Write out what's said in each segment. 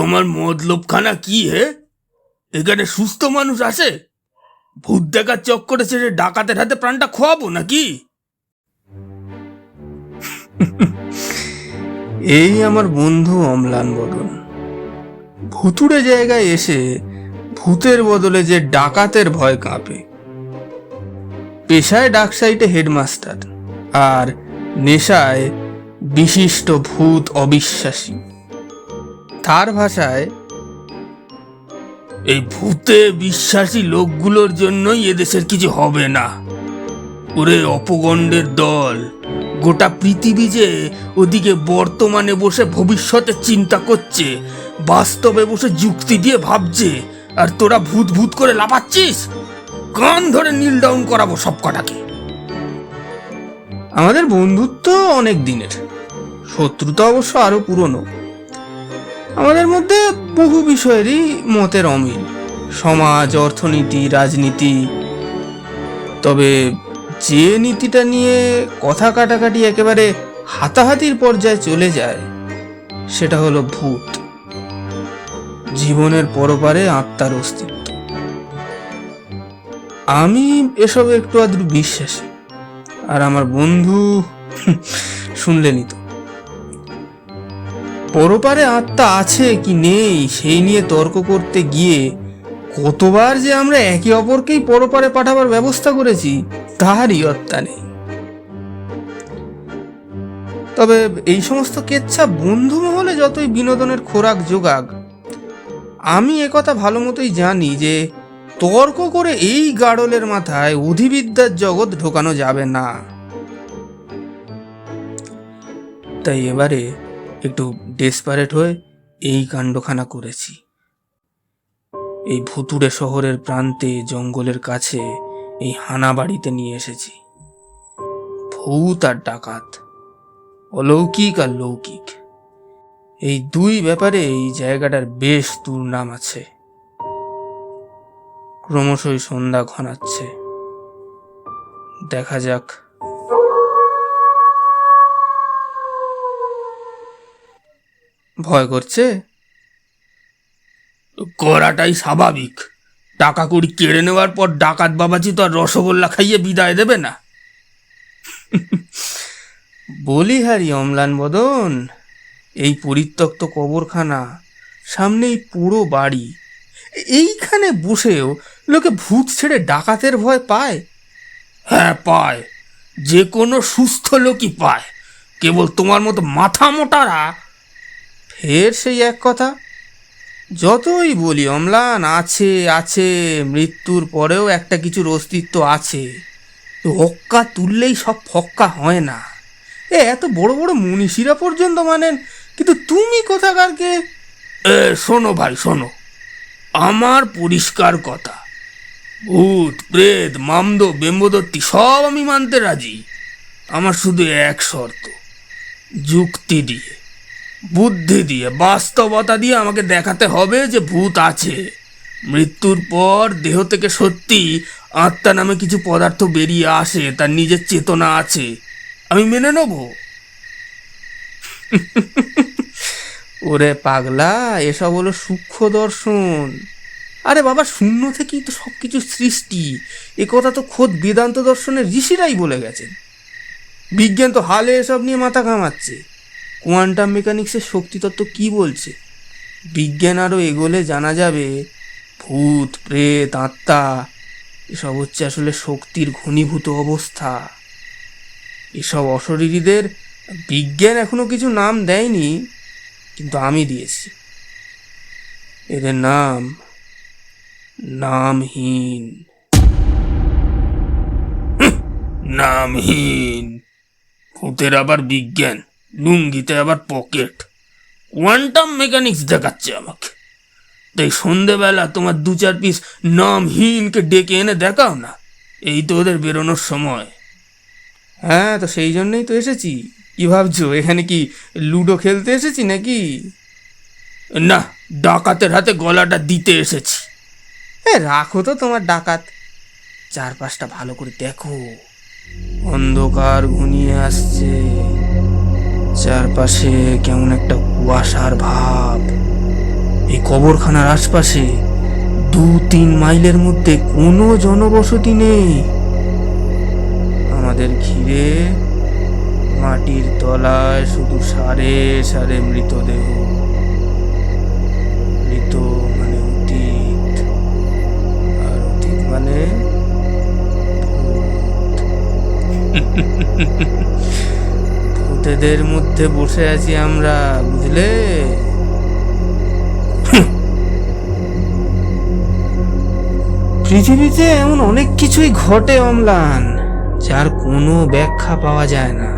তোমার মতলবখানা কি হে? এখানে সুস্থ মানুষ আসে? ভূত দেখার চক্করে ছেড়ে ডাকাতের হাতে প্রাণটা খোয়াবো নাকি? এই আমার বন্ধু অম্লান বদন। ভুতুড়ে জায়গায় এসে ভূতের বদলে যে ডাকাতের ভয় কাঁপে। পেশায় ডাকসাইটে হেডমাস্টার, আর নেশায় বিশিষ্ট ভূত অবিশ্বাসী। তার ভাষায় এই ভূতে বিশ্বাসী লোকগুলোর জন্যই এদেশের কিছু হবে না। ওরে অপগণ্ডের দল গোটা পৃথিবী যে ওদিকে বর্তমানে বসে ভবিষ্যতে চিন্তা করছে বাস্তবে বসে যুক্তি দিয়ে ভাবছে আর তোরা ভূত ভূত করে লাফাচ্ছিস? কান ধরে নীল ডাউন করাবো সব কটাকে। আমাদের বন্ধুত্ব অনেক দিনের শত্রুতা অবশ্য আরও পুরনো। আমাদের মধ্যে বহু বিষয়েরই মতের অমিল। সমাজ, অর্থনীতি, রাজনীতি। তবে যে নীতিটা নিয়ে কথা কাটাকাটি একেবারে হাতাহাতির পর্যায়ে চলে যায়, সেটা হলো ভূত। জীবনের পরপারে আত্মার অস্তিত্ব। আমি এসব একটু আধটু বিশ্বাসী, আর আমার বন্ধু শুনলেনই তো। পরপারে আত্মা আছে কি নেই, সেই নিয়ে তর্ক করতে গিয়ে কতবার যে আমরা একে অপরকেই পরপারে পাঠাবার ব্যবস্থা করেছি, তাহারই অত্যা নেই। তবে এই সমস্ত কেচ্ছা বন্ধু মহলে যতই বিনোদনের খোরাক যোগাক, আমি একথা ভালো মতোই জানি যে তর্ক করে এই গাড়লের মাথায় অধিবিদ্যার জগৎ ঢোকানো যাবে না। তাই এবারে একটু ডেসপারেট হয়ে এই কাণ্ডখানা করেছি। এই ভুতুড়ে শহরের প্রান্তে, জঙ্গলের কাছে এই হানা বাড়িতে নিয়ে এসেছি। ভূত আর ডাকাত, অলৌকিক আর লৌকিক। এই দুই ব্যাপারে এই জায়গাটার বেশ দুর্নাম আছে। ক্রমশই সন্ধ্যা ঘনাচ্ছে। দেখা যাক ভয় করছে? করাটাই স্বাভাবিক। টাকা কড়ি কেড়ে নেওয়ার পর ডাকাত বাবাজি তো আর রসগোল্লা খাইয়ে বিদায় দেবে না। বলি হারি অম্লান বদন এই পরিত্যক্ত কবরখানা সামনেই পুরো বাড়ি। এইখানে বসেও লোকে ভূত ছেড়ে ডাকাতের ভয় পায়? হ্যাঁ পায়। যে কোনো সুস্থ লোকই পায়। কেবল তোমার মতো মাথা মোটারা ফের সেই এক কথা? যতই বলি, অম্লান, আছে আছে, মৃত্যুর পরেও একটা কিছুর অস্তিত্ব আছে। হক্কা তুললেই সব ফক্কা হয় না। এ, এত বড় বড় মনীষীরা পর্যন্ত মানেন, কিন্তু তুমি কোথাকারকে? শোনো ভাই, শোনো। আমার পরিষ্কার কথা। ভূত, প্রেত, মামদ, বেম্বদত্তি, সব আমি মানতে রাজি। আমার শুধু এক শর্ত, যুক্তি দিয়ে। বুদ্ধি দিয়ে, বাস্তবতা দিয়ে আমাকে দেখাতে হবে যে ভূত আছে। মৃত্যুর পর দেহ থেকে সত্যি আত্মা নামে কিছু পদার্থ বেরিয়ে আসে, তার নিজের চেতনা আছে। আমি মেনে নেব? ওরে পাগলা, এসব হলো সূক্ষ্ম দর্শন। আরে বাবা, শূন্য থেকেই তো সব কিছু সৃষ্টি। এ কথা তো খোদ বেদান্ত দর্শনের ঋষিরাই বলে গেছেন। বিজ্ঞান তো হালে এসব নিয়ে মাথা ঘামাচ্ছে। কোয়ান্টাম মেকানিক্সের শক্তিতত্ত্ব কি বলছে? বিজ্ঞান আরও এগোলে জানা যাবে, ভূত, প্রেত, আত্মা, এসব হচ্ছে আসলে শক্তির ঘনীভূত অবস্থা। এসব অশরীরীদের বিজ্ঞান এখনও কিছু নাম দেয়নি, কিন্তু আমি দিয়েছি। এদের নাম, নামহীন। নামহীন। ভূতের আবার বিজ্ঞান। লুঙ্গিতে আবার পকেট কোয়ান্টাম মেকানিক্স দেখাচ্ছে আমাকে। তাই সন্ধেবেলা তোমার দু চার পিস নামহীনকে ডেকে এনে দেখাও না। এই তো ওদের বেরোনোর সময়। হ্যাঁ তো সেই জন্যই তো এসেছি। কি ভাবছ এখানে কি লুডো খেলতে এসেছি নাকি? না ডাকাতের হাতে গলাটা দিতে এসেছি। এ রাখো তো তোমার ডাকাত। চারপাশটা ভালো করে দেখো। অন্ধকার ঘনিয়ে আসছে। চারপাশে কেমন একটা কুয়াশার ভাব। এই কবরখানার আশপাশে দু তিন মাইলের মধ্যে কোনো জনবসতি নেই। আমাদের ঘিরে মাটির তলায় শুধু সারে সারে মৃতদেহ। মৃত মানে অতীত, আর অতীত মানে। ভূতেদের মধ্যে বসে আছি আমরা, বুঝলে? পৃথিবীতে এমন অনেক কিছুই ঘটে, অম্লান, যার কোনো ব্যাখ্যা পাওয়া যায় না।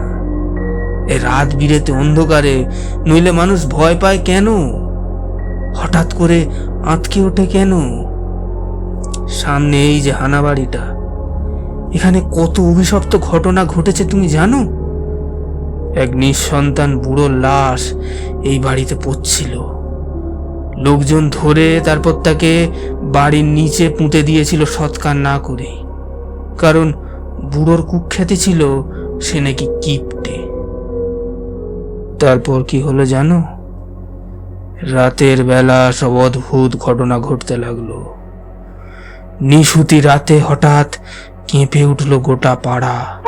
এ রাত বিরেতে অন্ধকারে, নইলে মানুষ ভয় পায় কেন? হঠাৎ করে আঁতকে ওঠে কেন? সামনে এই যে হানাবাড়িটা, এখানে কত অভিশপ্ত ঘটনা ঘটেছে তুমি জানো? এক নিঃসন্তান বুড়ো লাশ এই বাড়িতে পড়ছিল। লোকজন ধরে তারপর তাকে বাড়ির নিচে পুঁতে দিয়েছিল সৎকার না করে। কারণ বুড়োর কুখ্যাতি ছিল সে নাকি কিপটে। তারপর কি হলো জানো? রাতের বেলা সব অদ্ভুত ঘটনা ঘটতে লাগল। নিশুতি রাতে হঠাৎ কেঁপে উঠল গোটা পাড়া।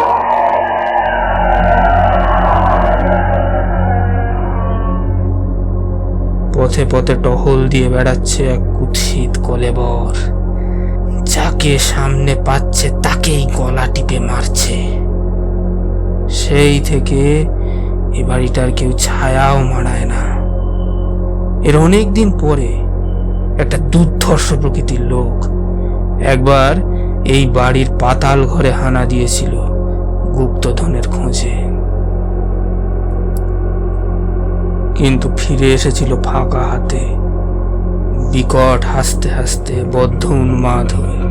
পথে পথে টহল দিয়ে বেড়াচ্ছে এক কুৎসিত কলেবর। যাকে সামনে পাচ্ছে তাকেই গলা টিপে মারছে। সেই থেকে এ বাড়িটার কেউ ছায়াও মারায় না। এর অনেক দিন পরে একটা দুর্ধর্ষ প্রকৃতির লোক একবার এই বাড়ির পাতাল ঘরে হানা দিয়েছিল গুপ্তধনের খোঁজে। কিন্তু ফিরে এসেছিল ফাঁকা হাতে। বিকট হাসতে হাসতে বদ্ধ উন্মাদ হয়ে।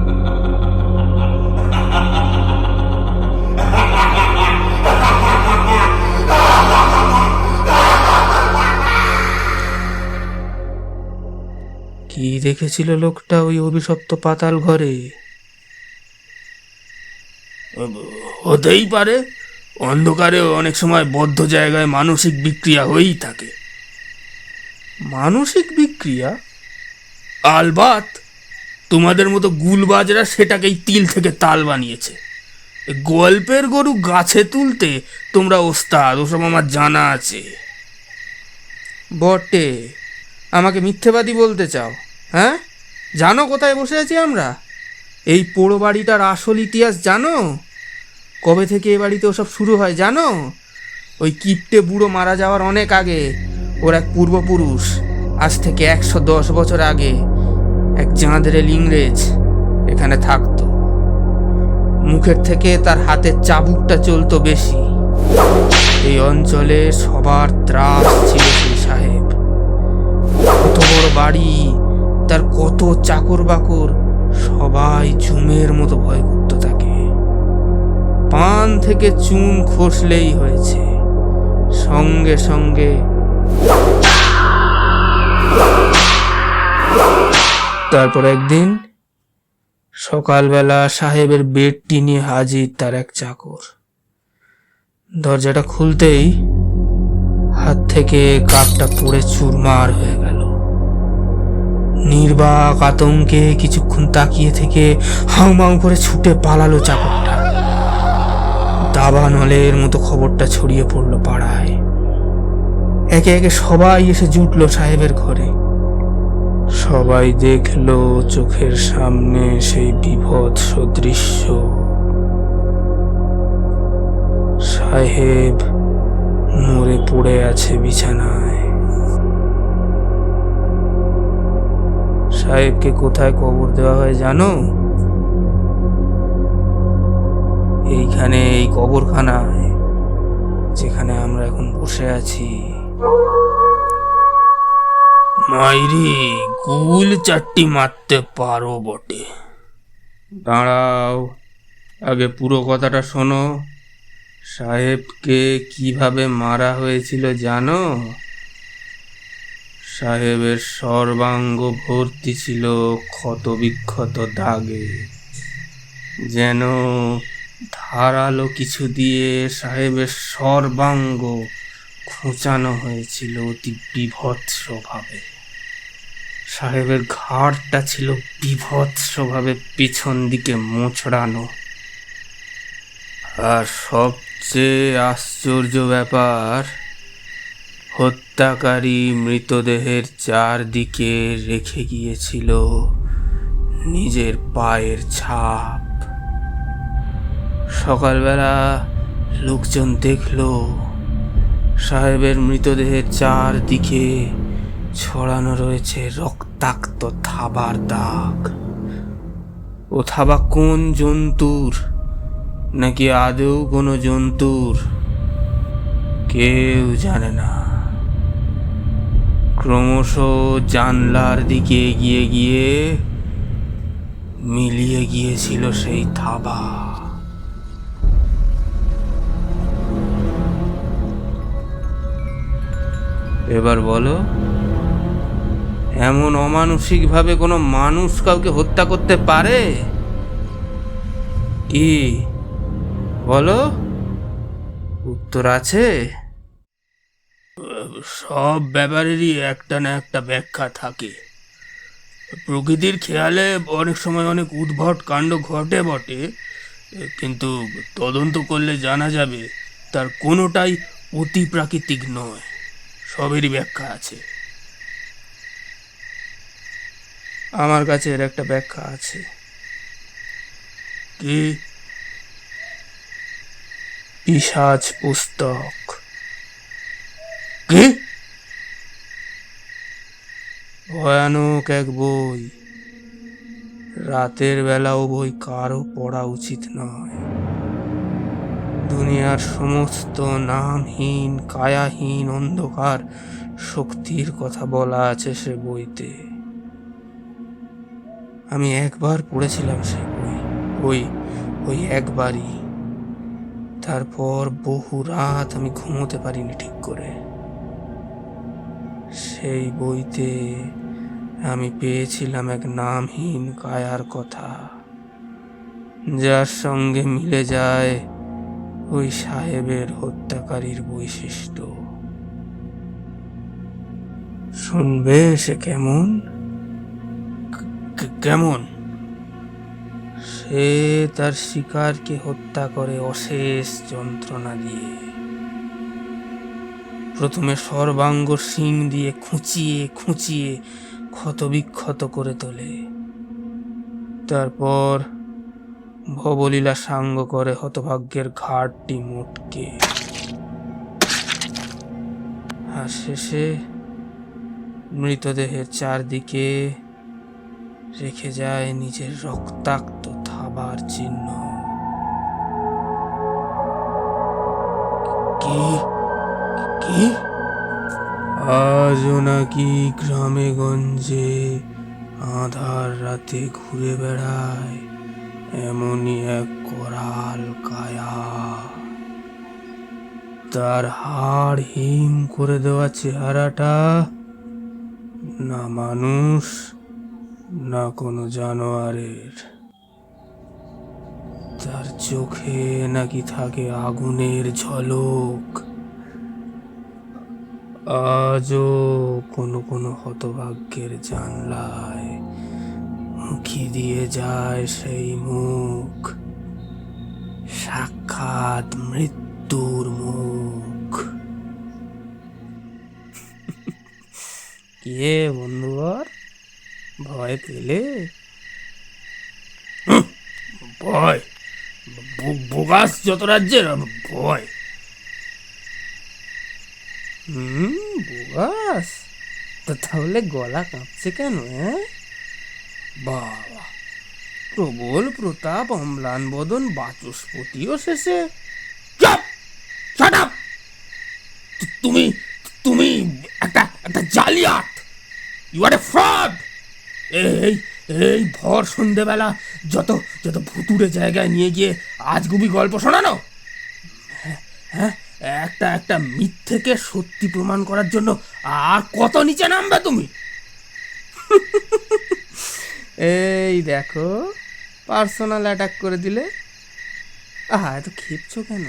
কি দেখেছিল লোকটা ওই অভিশপ্ত পাতাল ঘরে? হতেই পারে। অন্ধকারে অনেক সময় বদ্ধ জায়গায় মানসিক বিক্রিয়া হয়েই থাকে। মানসিক বিক্রিয়া? আলবাত, তোমাদের মতো গুলবাজরা সেটাকেই তিল থেকে তাল বানিয়েছে। গল্পের গরু গাছে তুলতে তোমরা ওস্তাদ, ওসব আমার জানা আছে। বটে, আমাকে মিথ্যেবাদী বলতে চাও হ্যাঁ? জানো কোথায় বসে আছি আমরা? এই পোড়ো বাড়িটার আসল ইতিহাস জানো? কবে থেকে এ বাড়িতে ওসব শুরু হয় জানো? ওই কিপটে বুড়ো মারা যাওয়ার অনেক আগে ওর এক পূর্বপুরুষ, আজ থেকে একশো দশ বছর আগে এক চাঁদরেল ইংরেজ এখানে থাকতো। মুখের থেকে তার হাতের চাবুকটা চলতো বেশি। এই অঞ্চলে সবার ত্রাস ছিল সেই সাহেব। কত বড় বাড়ি তার কত চাকর বাকর, সবাই ঝুমের মতো ভয় করত তাকে। পান থেকে চুন খসলেই হয়েছে। সঙ্গে সঙ্গে তারপর একদিন সকালবেলা সাহেবের বেডটি নিয়ে হাজির তার এক চাকর। দরজাটা খুলতেই হাত থেকে কাপটা পড়ে চুরমার হয়ে গেল। নির্বাক আতঙ্কে কিছুক্ষণ তাকিয়ে থেকে হাউমাউ করে ছুটে পালালো চাকরটা। দাবানলের মতো খবরটা ছড়িয়ে পড়ল পাড়ায়। একে একে সবাই এসে জুটলো সাহেবের ঘরে। সবাই দেখল চোখের সামনে সেই বিভৎস দৃশ্য। সাহেব মরে পড়ে আছে বিছানায়। সাহেবকে কোথায় কবর দেওয়া হয় জানো? এইখানে এই কবরখানায় যেখানে আমরা এখন বসে আছি। মাইরি, গুল চারটি মারতে পারো বটে। দাঁড়াও, আগে পুরো কথাটা শোনো। সাহেবকে কীভাবে মারা হয়েছিল জানো? সাহেবের সর্বাঙ্গ ভর্তি ছিল ক্ষত বিক্ষত দাগে। যেন ধারালো কিছু দিয়ে সাহেবের সর্বাঙ্গ খোঁচানো হয়েছিল অতি বিভৎসভাবে। সাহেবের ঘাড়টা ছিল বিভৎসভাবে পিছন দিকে মোচড়ানো। আর সবচেয়ে আশ্চর্য ব্যাপার, হত্যাকারী মৃতদেহের চারদিকে রেখে গিয়েছিল নিজের পায়ের ছাপ। সকালবেলা লোকজন দেখল সাহেবের মৃতদেহের চারদিকে ছড়ানো রয়েছে রক্তাক্ত থাবার দাগ। ও থাবা কোন জন্তুর? নাকি আদৌ কোনো জন্তুর? কেউ জানে না। ক্রমশ জানলার দিকে এগিয়ে গিয়ে মিলিয়ে গিয়েছিল সেই থাবা। এবার বলো, এমন অমানসিকভাবে কোনো মানুষ কাউকে হত্যা করতে পারে? কি? বলো, উত্তর আছে। সব ব্যাপারেরই একটা না একটা ব্যাখ্যা থাকে। প্রকৃতির খেয়ালে অনেক সময় অনেক উদ্ভট কাণ্ড ঘটে বটে, কিন্তু তদন্ত করলে জানা যাবে, তার কোনোটাই অতি প্রাকৃতিক নয়। সবেরই ব্যাখ্যা আছে। আমার কাছে এর একটা ব্যাখ্যা আছে। কি? পিসাজ পুস্তক। কি? ভয়ানক এক বই। রাতের বেলাও বই কারও পড়া উচিত নয়। দুনিয়ার সমস্ত নামহীন, কায়াহীন অন্ধকার শক্তির কথা বলা আছে সে বইতে। আমি একবার পড়েছিলাম সে বই, ওই ওই একবারই। তারপর বহু রাত আমি ঘুমোতে পারিনি ঠিক করে। সেই বইতে আমি পেয়েছিলাম এক নামহীন, কায়ার কথা, যার সঙ্গে মিলে যায় ওই সাহেবের হত্যাকারীর বৈশিষ্ট্য। শুনবে সে কেমন? কেমন? সে তার শিকারকে হত্যা করে অশেষ যন্ত্রণা দিয়ে। প্রথমে সর্বাঙ্গ শিং দিয়ে খুঁচিয়ে খুঁচিয়ে ক্ষতবিক্ষত করে তোলে। তারপর ভবলীলা সাঙ্গ করে হতভাগ্যের ঘাটটি মোটকে। আর শেষে মৃতদেহের চারদিকে রেখে যায় নিজের রক্তাক্ত থাবার চিহ্ন। কি? কি? আজও নাকি গ্রামে গঞ্জে আধার রাতে ঘুরে বেড়ায়। এমনই এক করাল কায়া। তার হাড় হিম করে দেওয়া চেহারাটা না মানুষ, না কোনো জানোয়ারের। তার চোখে নাকি থাকে আগুনের ঝলক। আজও কোনো কোনো হতভাগ্যের জানলায় উঁকি দিয়ে যায় সেই মুখ। সাক্ষাৎ মৃত্যুর মুখ। কে বন্ধুবর, ভয় পেলে? ভয়। বোগাস যত রাজ্যের ভয়। হুম, বোগাস? তাহলে গলা কাঁপছে কেন হ্যাঁ বাবা প্রবল প্রতাপ অম্লান বদন বাচস্পতিও শেষে। তুমি তুমি একটা একটা জালিয়াত! ইউ আর এ ফ্রড এই এই ভর সন্ধেবেলা যত যত ভুতুড়ে জায়গায় নিয়ে গিয়ে আজগুবি গল্প শোনানো। হ্যাঁ, হ্যাঁ একটা একটা মিথ্যেকে সত্যি প্রমাণ করার জন্য আর কত নিচে নামবে তুমি? এই দেখো পার্সোনাল অ্যাটাক করে দিলে। আহা, এত খেপছো কেন?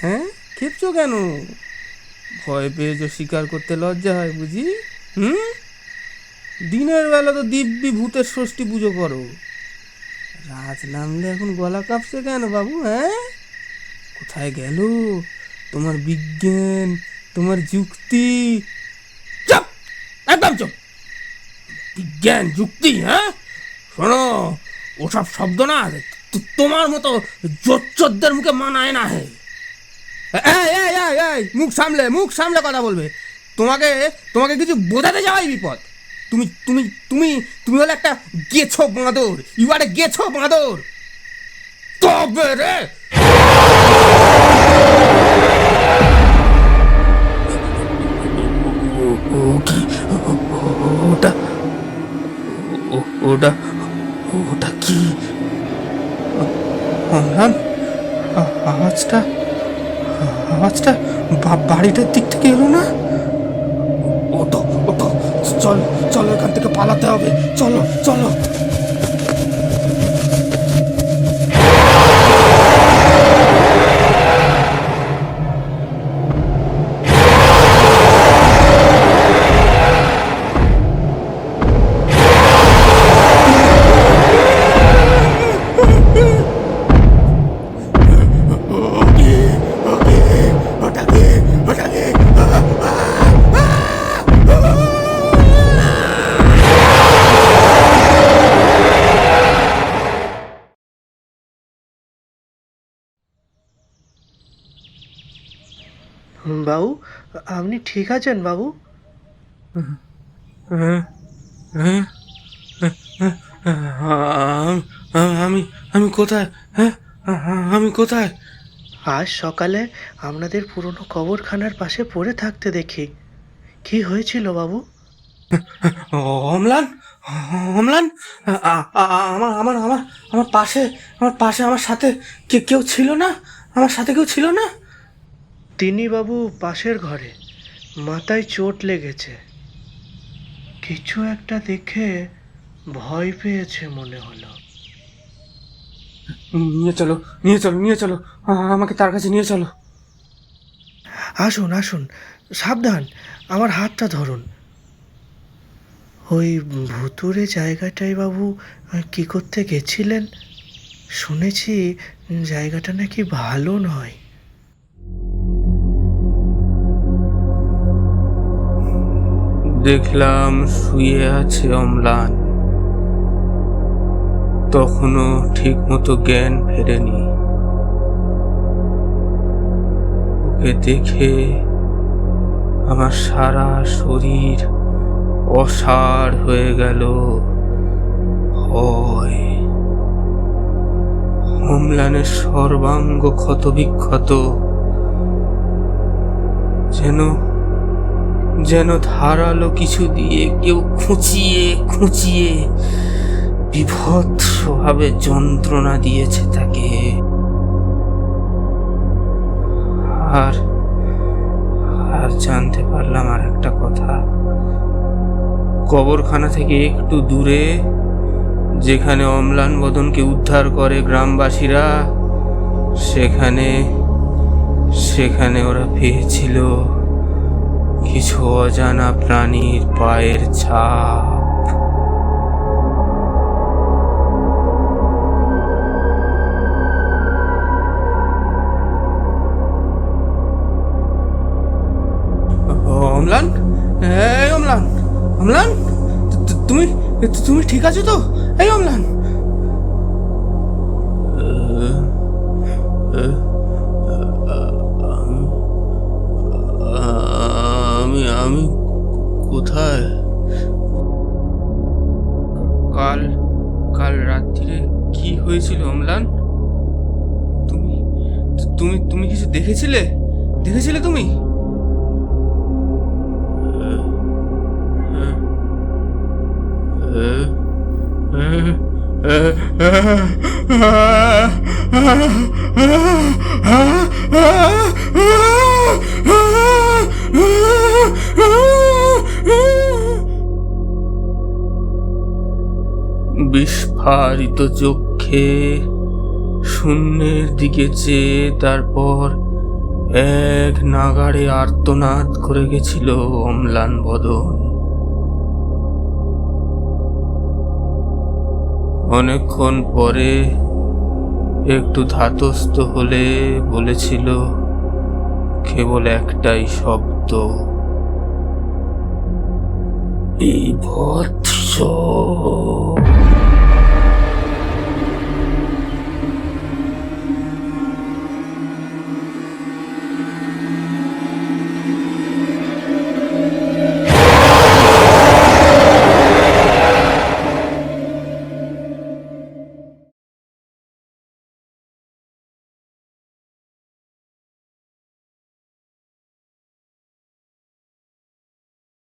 হ্যাঁ? খেপছো কেন? ভয় পেয়ে যে স্বীকার করতে লজ্জা হয় বুঝি? হুম? দিনের বেলা তো দিব্যি ভূতের ষষ্ঠী পুজো করো। রাত নামলে এখন গলা কাঁপছে কেন বাবু হ্যাঁ? কোথায় গেল? তোমার বিজ্ঞান, তোমার যুক্তি। চপ! একদম চুপ! বিজ্ঞান, যুক্তি হ্যাঁ? শোনো, ওসব শব্দ না তোমার মতো জোচ্চোরদের মুখে মানায় না হে। মুখ সামলে মুখ সামলে কথা বলবে। তোমাকে তোমাকে কিছু বোঝাতে যাওয়াই বিপদ। তুমি তুমি তুমি তুমি হলে একটা গেছো বাঁদর। ইউ আর গেছো বাঁদর। তবে রে। ওটা ওটা অম্লান আ- আওয়াজটা আওয়াজটা বাড়িটার দিক থেকে এলো না? ওটো ওটো চল, চলো এখান থেকে পালাতে হবে, চলো চলো। আপনি ঠিক আছেন বাবু? আম- আম- আমি আমি কোথায়? হ্যাঁ? আমি কোথায়? আজ সকালে আপনাদের পুরনো কবরখানার পাশে পড়ে থাকতে দেখি। কি হয়েছিল বাবু? অমলান? অমলান? আমার আমার আমার আমার পাশে আমার পাশে আমার সাথে কেউ ছিল না? আমার সাথে কেউ ছিল না? তিনি বাবু পাশের ঘরে মাথায় চোট লেগেছে। কিছু একটা দেখে ভয় পেয়েছে মনে হলো। নিয়ে চলো নিয়ে চলো নিয়ে চলো আমাকে তার কাছে নিয়ে চলো। আসুন আসুন সাবধান আমার হাতটা ধরুন। ওই ভুতুরে জায়গাটায় বাবু কি করতে গেছিলেন? শুনেছি জায়গাটা নাকি ভালো নয়। দেখলাম শুয়ে আছে অম্লান। তখনও ঠিক মতো জ্ঞান ফেরেনি। ওকে দেখে আমার সারা শরীর অসাড় হয়ে গেল। ভয়। অম্লানের সর্বাঙ্গ ক্ষতবিক্ষত যেন যেন ধারালো কিছু দিয়ে কেউ খুঁচিয়ে খুঁচিয়ে বিভৎসভাবে যন্ত্রণা দিয়েছে তাকে। আর আর জানতে পারলাম আর একটা কথা। কবরখানা থেকে একটু দূরে, যেখানে অম্লান বদনকে উদ্ধার করে গ্রামবাসীরা, সেখানে সেখানে ওরা পেয়েছিল কিছু অজানা প্রাণীর পায়ের ছাপ। অমলান? এই অমলান অমলান তুমি তুমি ঠিক আছো তো? এই অমলান। দেখেছিলে তুমি? বিস্ফারিত চক্ষে শূন্যের দিকে চেয়ে তারপর এক নাগাড়ে আর্তনাদ করে গেছিল অম্লান বদন। অনেকক্ষণ পরে একটু ধাতস্থ হলে বলেছিল, কেবল একটাই শব্দ। বিভৎস।